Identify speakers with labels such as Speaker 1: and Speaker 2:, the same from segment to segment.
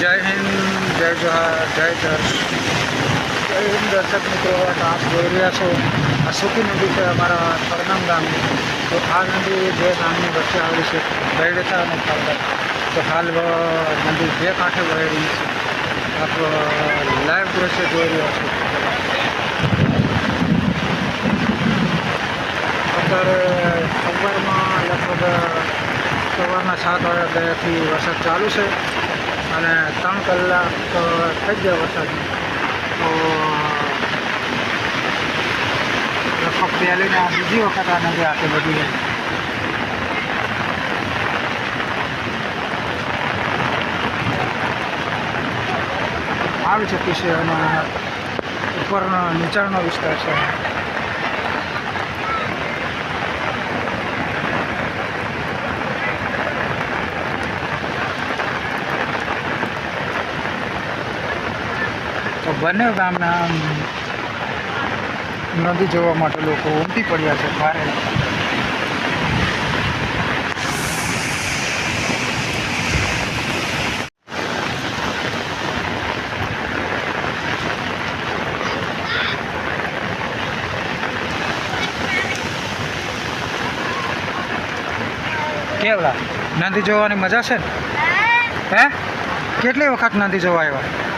Speaker 1: જય હિન્દ, જય જોહાર જય જય હિન્દ, દર્શક મિત્રો આપ જોઈ રહ્યા છો. આ સુકી નદી છે અમારા સરનામ ગામની તો આ નદી બે ગામની વચ્ચે આવેલી છે ગૈડતા અને ફળદા તો હાલ નદી બે કાંઠે વહી રહી છે, આપ લાઈવ દ્રશ્ય જોઈ રહ્યા છો. અત્યારે સવારમાં લગભગ સવારના સાત વાગ્યાથી વરસાદ ચાલુ છે. અને ત્રણ કલાક થઈ ગયા વરસાદ. તો, લગભગ પહેલીને આ બીજી વખત આ નદી આટલી બધી આવી શકે છે અને ઉપરનો નીચાણનો વિસ્તાર છે. બંને ગામના નદી જોવા માટે લોકો ઉમટી પડ્યા છે ભારે. કેવડા નદી જોવાની મજા છે ને? હે? કેટલી વખત નદી જોવા આવ્યા?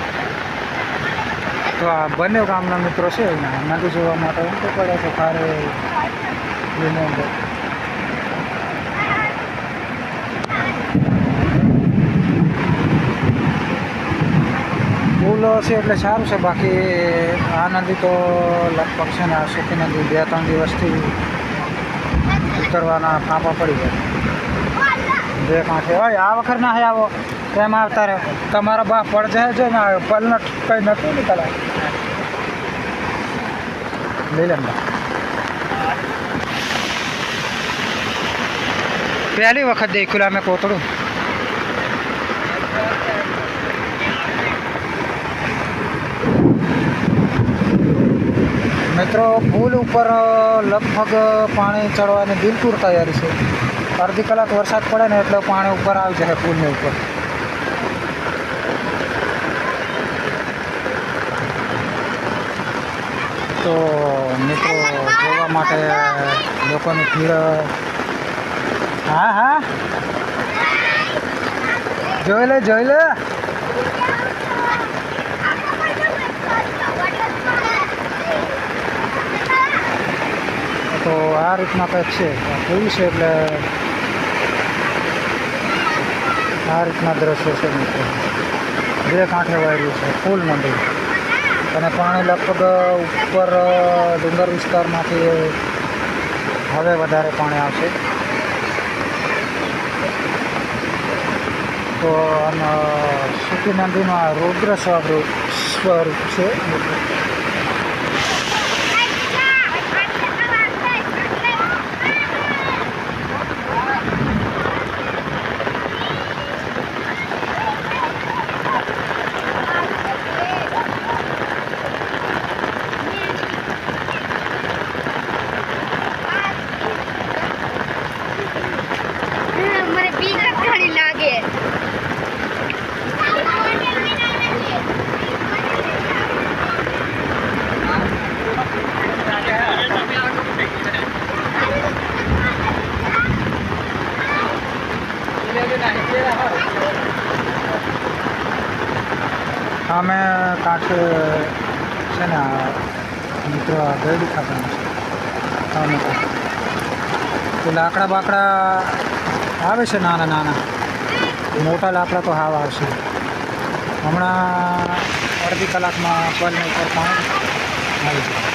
Speaker 1: તો આ બંને ગામના મિત્રો છે નદી જોવા માટે એમ તો પડે છે લઈને અંદર પુલ છે એટલે સારું છે, બાકી આ નદી તો લગભગ છે ને, આ સુખી નદી બે ત્રણ દિવસથી ઉતરવાના ફાંફા પડી ગયા. બે કાંઠે. હોય આ વખત ના આવો. તેમ આવતા રહે. તમારા પડ જાય છે ને પલનો કંઈ નથી નીકળ્યા. લઈ લે પહેલી વખત દેખ્યું અમે કોતડું. મિત્રો, પુલ ઉપર લગભગ પાણી ચડવાની બિલકુલ તૈયારી છે. અડધી કલાક વરસાદ પડે ને એટલે પાણી ઉપર આવી જાય પુલની ઉપર. તો મિત્રો જોવા માટે લોકોની ભીડ, હા હા. જોઈ લે જોઈ લે. તો આ રીતના કંઈક છે. કેવું છે એટલે? આ રીતના દ્રશ્ય છે મિત્રો. બે કાંઠે વાળ્યું છે, ફૂલ મંદિર. અને પાણી લગભગ ઉપર ડુંગર વિસ્તારમાંથી હવે વધારે પાણી આવશે. તો અને સુકી નદીમાં રુદ્ર સ્વરૂપ સ્વરૂપ છે.
Speaker 2: ઘણી લાગે.
Speaker 1: અમે કાંઠ છે ને મિત્રો ગરડી ખાતાનું છે તો લાકડા બાકડા આવે છે નાના નાના? મોટા લાકડા તો હાવ આવશે. હમણાં અડધી કલાકમાં પલને ઉપર પાણી આવી જાય.